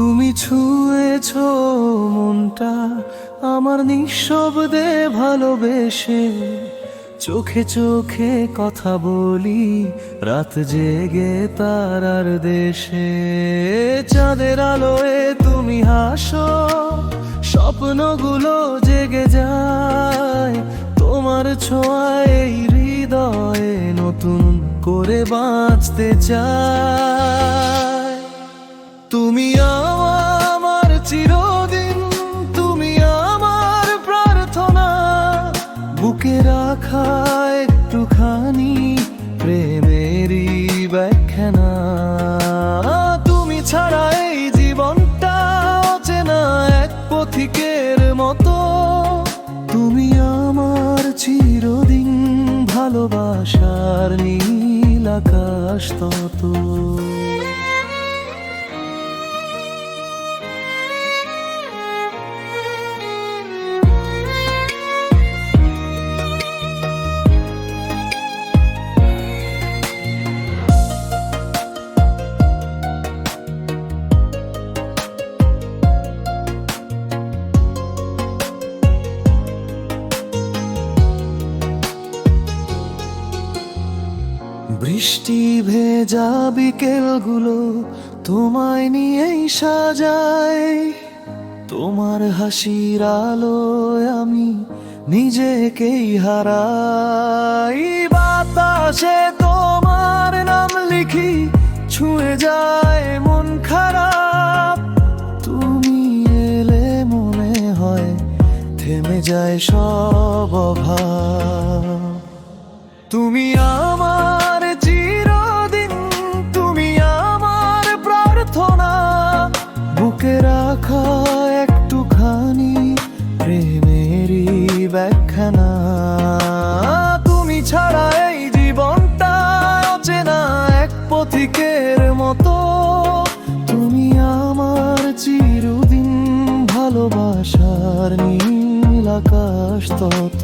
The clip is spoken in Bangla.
তুমি ছুঁয়েছ মনটা আমার নিঃশব্দে ভালোবেসে। চোখে চোখে কথা বলি, রাত জেগে তারার দেশে। চাঁদের আলোয় তুমি হাসো, স্বপ্নগুলো জেগে যায়। তোমার ছোঁয়ায় হৃদয়ে নতুন করে বাঁচতে চায় তুমি বুকে রাখা একটুখানি প্রেমেরই ব্যাখ্যানা। তুমি ছাড়া এই জীবনটা অচেনা এক পথিকের মতো। তুমি আমার চিরদিন ভালোবাসার নীল আকাশ তত। বৃষ্টি ভেজা বিকেলগুলো তোমায় নিয়েই সাজাই তোমার হাসির আলোয় আমি নিজেকেই হারাই। বাতাসে তোমার নাম লিখি, ছুঁয়ে যায় মন খারাপ। তুমি এলে মনে হয় থেমে যায় সব অভাব। তুমি আমার এক পথিকের মতো তুমি আমার চিরদিন ভালোবাসার নীল আকাশ তত।